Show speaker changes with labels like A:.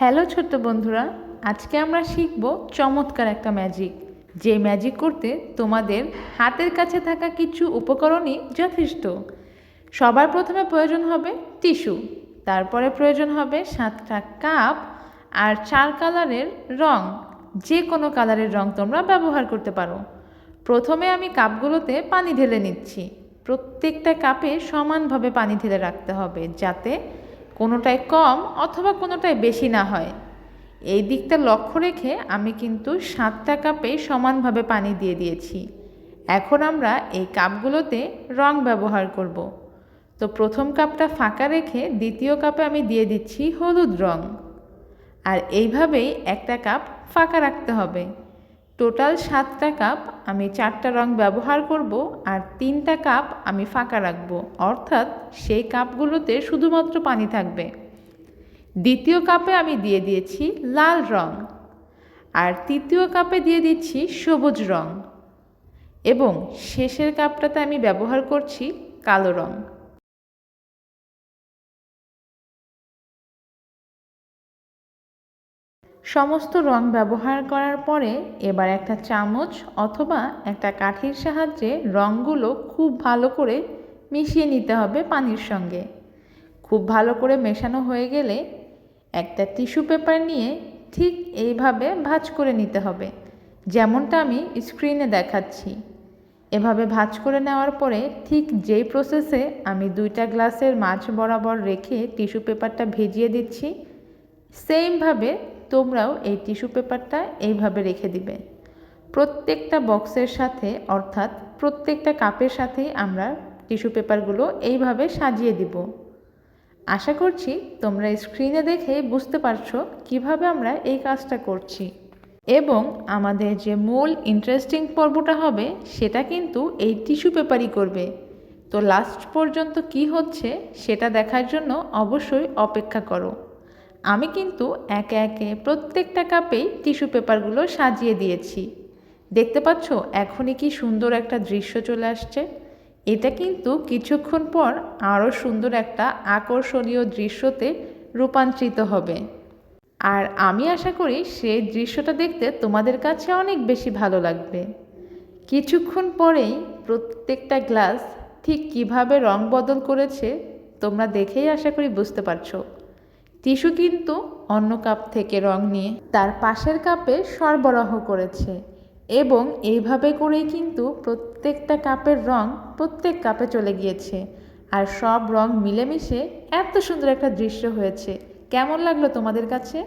A: Hello ছোট্ট বন্ধুরা, আজকে আমরা শিখব চমৎকার একটা ম্যাজিক যে ম্যাজিক করতে তোমাদের হাতের কাছে থাকা কিছু উপকরণই যথেষ্ট। সবার প্রথমে প্রয়োজন হবে টিস্যু, তারপরে প্রয়োজন হবে সাতটা কাপ আর চার কালারের রং। যে কোনো কালারের রং তোমরা ব্যবহার করতে পারো। প্রথমে আমি কাপগুলোতে পানি ঢেলে নিচ্ছি। প্রত্যেকটা কাপে সমানভাবে পানি ঢেলে রাখতে হবে যাতে কোনোটায় কম অথবা কোনোটায় বেশি না হয়। এই দিকটা লক্ষ্য রেখে আমি কিন্তু সাতটা কাপে সমানভাবে পানি দিয়ে দিয়েছি। এখন আমরা এই কাপগুলোতে রং ব্যবহার করব। তো প্রথম কাপটা ফাঁকা রেখে দ্বিতীয় কাপে আমি দিয়ে দিচ্ছি হলুদ রং। আর এইভাবেই একটা কাপ ফাঁকা রাখতে হবে। টোটাল সাতটা কাপ আমি চারটা রং ব্যবহার করব আর তিনটা কাপ আমি ফাঁকা রাখব। অর্থাৎ সেই কাপগুলোতে শুধুমাত্র পানি থাকবে। দ্বিতীয় কাপে আমি দিয়ে দিয়েছি লাল রং আর তৃতীয় কাপে দিয়ে দিচ্ছি সবুজ রং। এবং শেষের কাপটাতে আমি ব্যবহার করছি কালো রং। সমস্ত রং ব্যবহার করার পরে এবার একটা চামচ অথবা একটা কাঠির সাহায্যে রঙগুলো খুব ভালো করে মিশিয়ে নিতে হবে পানির সঙ্গে। খুব ভালো করে মেশানো হয়ে গেলে একটা টিস্যু পেপার নিয়ে ঠিক এইভাবে ভাঁজ করে নিতে হবে। যেমনটা আমি স্ক্রিনে দেখাচ্ছি। এভাবে ভাঁজ করে নেওয়ার পরে ঠিক যেই প্রসেসে আমি দুইটা গ্লাসের মাছ বরাবর রেখে টিস্যু পেপারটা ভেজিয়ে দিচ্ছি সেমভাবে তোমরাও এই টিস্যু পেপারটা এইভাবে রেখে দিবে। প্রত্যেকটা বক্সের সাথে, অর্থাৎ প্রত্যেকটা কাপের সাথেই আমরা টিস্যু পেপারগুলো এইভাবে সাজিয়ে দিব। আশা করছি তোমরা স্ক্রিনে দেখে বুঝতে পারছ কীভাবে আমরা এই কাজটা করছি। এবং আমাদের যে মূল ইন্টারেস্টিং পর্বটা হবে, সেটা কিন্তু এই টিস্যু পেপারই করবে। তো লাস্ট পর্যন্ত কি হচ্ছে, সেটা দেখার জন্য অবশ্যই অপেক্ষা করো। আমি কিন্তু একে একে প্রত্যেকটা কাপেই টিস্যু পেপারগুলো সাজিয়ে দিয়েছি। দেখতে পাচ্ছ, এখনই কি সুন্দর একটা দৃশ্য চলে আসছে। এটা কিন্তু কিছুক্ষণ পর আরও সুন্দর একটা আকর্ষণীয় দৃশ্যতে রূপান্তরিত হবে। আর আমি আশা করি সেই দৃশ্যটা দেখতে তোমাদের কাছে অনেক বেশি ভালো লাগবে। কিছুক্ষণ পরেই প্রত্যেকটা গ্লাস ঠিক কীভাবে রং বদল করেছে তোমরা দেখেই আশা করি বুঝতে পারছ। টিস্যু কিন্তু অন্য কাপ থেকে রং নিয়ে তার পাশের কাপে সরবরাহ করেছে এবং এইভাবে করেই কিন্তু প্রত্যেকটা কাপের রং প্রত্যেক কাপে চলে গিয়েছে। আর সব রং মিলেমিশে এত সুন্দর একটা দৃশ্য হয়েছে। কেমন লাগল তোমাদের কাছে?